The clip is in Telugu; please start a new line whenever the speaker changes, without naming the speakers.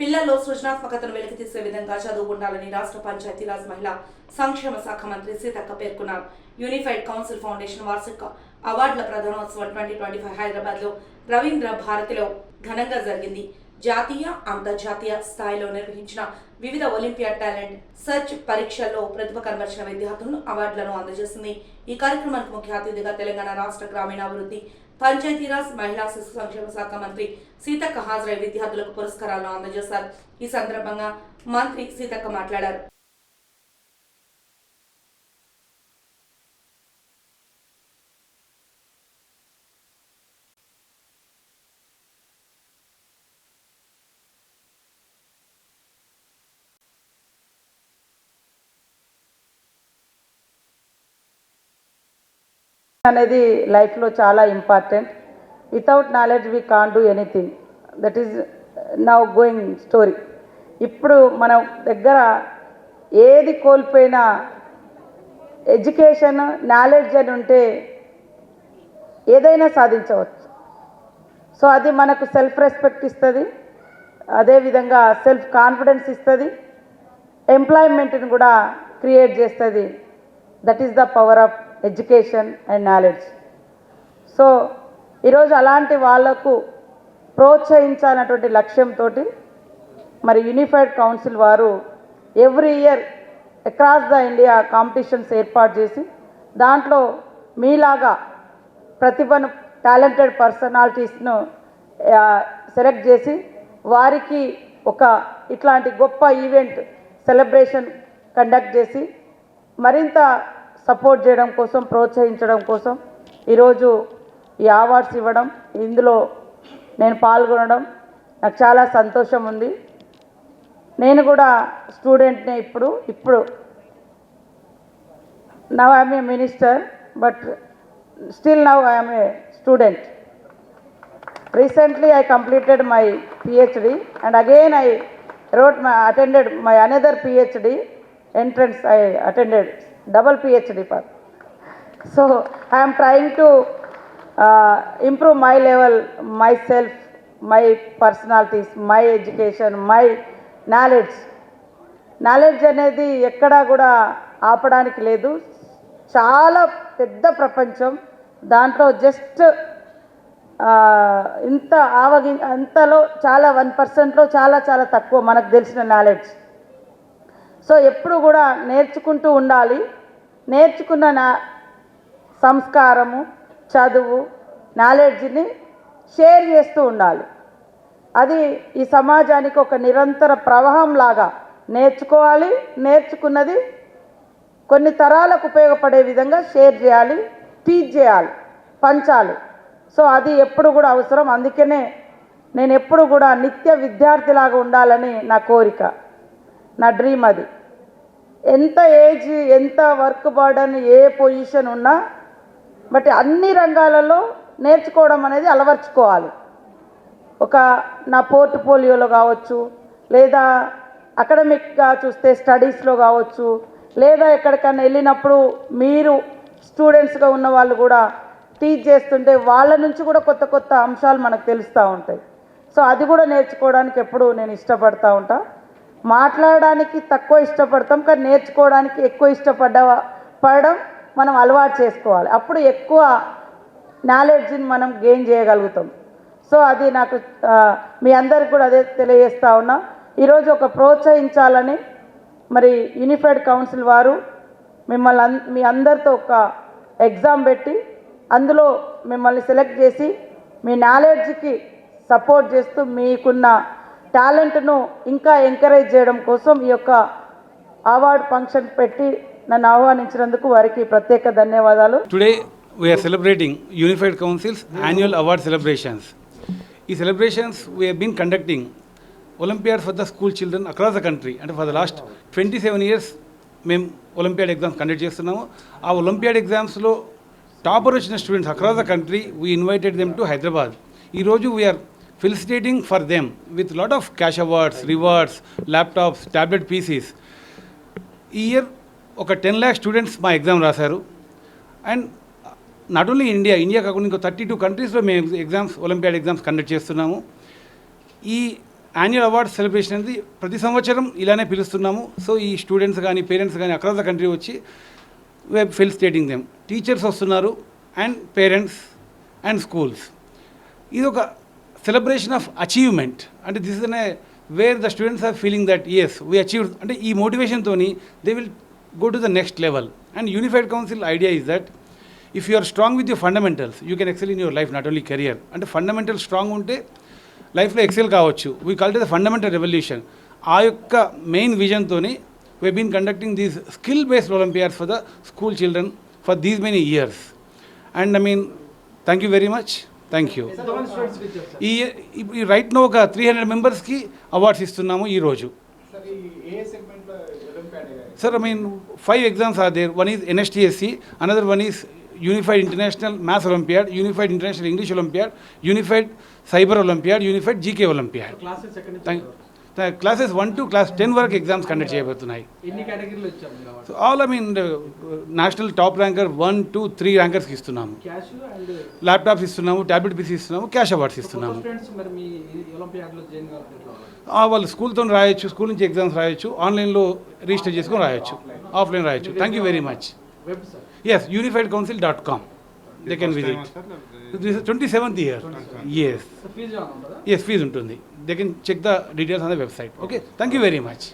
పిల్లల్లో సృజనాత్మకతను వెలికితీసే విధంగా చదువు ఉండాలని రాష్ట్ర పంచాయతీరాజ్ మహిళా సంక్షేమ శాఖ మంత్రి సీతక్క పేర్కొన్నారు. యూనిఫైడ్ కౌన్సిల్ ఫౌండేషన్ వార్షిక అవార్డుల ప్రధానోత్సవం ట్వంటీ ట్వంటీ ఫైవ్ హైదరాబాద్లో రవీంద్ర భారతిలో ఘనంగా జరిగింది. జాతీయ అంతర్జాతీయ స్థాయిలో నిర్వహించిన వివిధ ఒలింపియాడ్ టాలెంట్ సెర్చ్ పరీక్షల్లో ప్రతిభ కనబరిచిన విద్యార్థులను అవార్డులను అందజేసింది. ఈ కార్యక్రమానికి ముఖ్య అతిథిగా తెలంగాణ రాష్ట్ర గ్రామీణాభివృద్ధి పంచాయతీరాజ్ మహిళా శిశు సంక్షేమ శాఖ మంత్రి సీతక్క హాజరై విద్యార్థులకు పురస్కారాలను అందజేశారు. ఈ సందర్భంగా మంత్రి సీతక్క మాట్లాడారు.
అనేది లైఫ్లో చాలా important. Without knowledge we can do anything. That is now going story. ఇప్పుడు మన దగ్గర ఏది కోల్పోయినా ఎడ్యుకేషన్ నాలెడ్జ్ అని ఉంటే ఏదైనా సాధించవచ్చు. సో అది మనకు సెల్ఫ్ రెస్పెక్ట్ ఇస్తుంది. అదేవిధంగా సెల్ఫ్ కాన్ఫిడెన్స్ ఇస్తుంది. ఎంప్లాయ్మెంట్ని కూడా క్రియేట్ చేస్తుంది. That is the power of education and knowledge. So ఈరోజు అలాంటి వాళ్ళకు ప్రోత్సహించాలన్నటువంటి లక్ష్యంతో మరి యూనిఫైడ్ కౌన్సిల్ వారు every year across the India competitions ఏర్పాటు చేసి దాంట్లో మీలాగా ప్రతిభను టాలెంటెడ్ పర్సనాలిటీస్ను సెలెక్ట్ చేసి వారికి ఒక ఇట్లాంటి గొప్ప ఈవెంట్ సెలబ్రేషన్ కండక్ట్ చేసి మరింత సపోర్ట్ చేయడం కోసం ప్రోత్సహించడం కోసం ఈరోజు ఈ అవార్డ్స్ ఇవ్వడం ఇందులో నేను పాల్గొనడం నాకు చాలా సంతోషం ఉంది. నేను కూడా స్టూడెంట్నే ఇప్పుడు ఇప్పుడు now I'm a minister but still now I'm a student recently i completed my phd and again i wrote my attended my another phd entrance i attended. Double phd path so i am trying to uh, improve my level myself my personalities my education my knowledge. Knowledge అనేది ఎక్కడా కూడా ఆపడానికి లేదు. చాలా పెద్ద ప్రపంచం. దాంట్లో జస్ట్ ఇంత ఆవగి అంతలో చాలా వన్ పర్సెంట్లో చాలా చాలా తక్కువ మనకు తెలిసిన నాలెడ్జ్ సో ఎప్పుడు కూడా నేర్చుకుంటూ ఉండాలి. నేర్చుకున్న నా సంస్కారము చదువు నాలెడ్జ్ని షేర్ చేస్తూ ఉండాలి. అది ఈ సమాజానికి ఒక నిరంతర ప్రవాహం లాగా నేర్చుకోవాలి నేర్చుకున్నది కొన్ని తరాలకు ఉపయోగపడే విధంగా షేర్ చేయాలి టీచ్ చేయాలి పంచాలి. సో అది ఎప్పుడు కూడా అవసరం. అందుకనే నేను ఎప్పుడు కూడా నిత్య విద్యార్థిలాగా ఉండాలని నా కోరిక నా డ్రీమ్ అది. ఎంత ఏజ్ ఎంత వర్క్ బర్డన్ ఏ పొజిషన్ ఉన్నా బట్ అన్ని రంగాలలో నేర్చుకోవడం అనేది అలవర్చుకోవాలి. ఒక నా పోర్ట్ఫోలియోలో కావచ్చు లేదా అకాడమిక్గా చూస్తే స్టడీస్లో కావచ్చు లేదా ఎక్కడికైనా వెళ్ళినప్పుడు మీరు స్టూడెంట్స్గా ఉన్న వాళ్ళు కూడా టీచ్ చేస్తుంటే వాళ్ళ నుంచి కూడా కొత్త కొత్త అంశాలు మనకు తెలుస్తూ ఉంటాయి. సో అది కూడా నేర్చుకోవడానికి ఎప్పుడు నేను ఇష్టపడతా ఉంటాను మాట్లాడడానికి తక్కువ ఇష్టపడతాం కానీ నేర్చుకోవడానికి ఎక్కువ ఇష్టపడ్డ పడడం మనం అలవాటు చేసుకోవాలి. అప్పుడు ఎక్కువ నాలెడ్జ్ని మనం గెయిన్ చేయగలుగుతాం. సో అది నాకు మీ అందరికి కూడా అదే తెలియజేస్తా ఉన్నా. ఈరోజు ఒక ప్రోత్సహించాలని మరి యూనిఫైడ్ కౌన్సిల్ వారు మిమ్మల్ని మీ అందరితో ఒక ఎగ్జామ్ పెట్టి అందులో మిమ్మల్ని సెలెక్ట్ చేసి మీ నాలెడ్జ్కి సపోర్ట్ చేస్తూ మీకున్న టాలెంట్ను ఇంకా ఎంకరేజ్ చేయడం కోసం ఈ యొక్క అవార్డ్ ఫంక్షన్ పెట్టి నన్ను ఆహ్వానించినందుకు వారికి ప్రత్యేక ధన్యవాదాలు.
Today we're celebrating unified council's annual award celebrations ఈ celebrations we're been conducting olympiads for the school children across the country అంటే for the last twenty seven years మేము ఒలింపియాడ్ ఎగ్జామ్స్ కండక్ట్ చేస్తున్నాము. ఆ ఒలింపియాడ్ ఎగ్జామ్స్లో టాపర్ వచ్చిన students across the country we invited them to Hyderabad ఈరోజు we're felicitating for them with lot of cash awards rewards laptops tablet PCs ఈ ఇయర్ ఒక టెన్ ల్యాక్ స్టూడెంట్స్ మా ఎగ్జామ్ రాశారు. And not only India India కాకుండా ఇంకో థర్టీ టూ కంట్రీస్లో మేము ఎగ్జామ్స్ ఒలింపియాడ్ ఎగ్జామ్స్ కండక్ట్ చేస్తున్నాము. ఈ యాన్యువల్ అవార్డ్స్ సెలబ్రేషన్ అనేది ప్రతి సంవత్సరం ఇలానే పిలుస్తున్నాము. సో ఈ స్టూడెంట్స్ కానీ పేరెంట్స్ కానీ అక్రాస్ ద కంట్రీ వచ్చి వెబ్ ఫెలిసిటేటింగ్ దెమ్ టీచర్స్ వస్తున్నారు అండ్ పేరెంట్స్ అండ్ స్కూల్స్ ఇది ఒక సెలబ్రేషన్ ఆఫ్ అచీవ్మెంట్ అంటే దిస్ ఇస్ అనే where the students are feeling that as we achieve అంటే ఈ మోటివేషన్తో they will go to the next level and unified council idea is that if you are strong with your fundamentals you can excel in your life not only career అంటే ఫండమెంటల్ స్ట్రాంగ్ ఉంటే లైఫ్లో ఎక్సెల్ కావచ్చు. We call the fundamental revolution ఆ యొక్క main విజన్తో we been conducting these skill based olympiads for the school children for these many years and I mean thank you very much thank you ఈ ఈ రైట్ నో ఒక త్రీ హండ్రెడ్ మెంబర్స్కి అవార్డ్స్ ఇస్తున్నాము ఈరోజు sir I mean five exams are there one is NSTSC another one is unified international maths olympiad unified international English olympiad unified cyber olympiad unified GK olympiad thank classes one to class ten వరకు exams conduct చేయబోతున్నాయి. So all I mean national top ranker one two three ర్యాంకర్స్కి ఇస్తున్నాము. ల్యాప్టాప్స్ ఇస్తున్నాము ట్యాబ్లెట్ పీసీ ఇస్తున్నాము క్యాష్ అవార్డ్స్ ఇస్తున్నాము. వాళ్ళు? స్కూల్తో రాయొచ్చు స్కూల్ నుంచి ఎగ్జామ్స్ రాయొచ్చు ఆన్లైన్లో రిజిస్టర్ చేసుకొని రాయొచ్చు ఆఫ్లైన్ రాయొచ్చు. Thank you very much yes unified council dot com they can visit twenty seventh year yes yes fee ఉంటుంది? They can check the details on the website okay thank you very much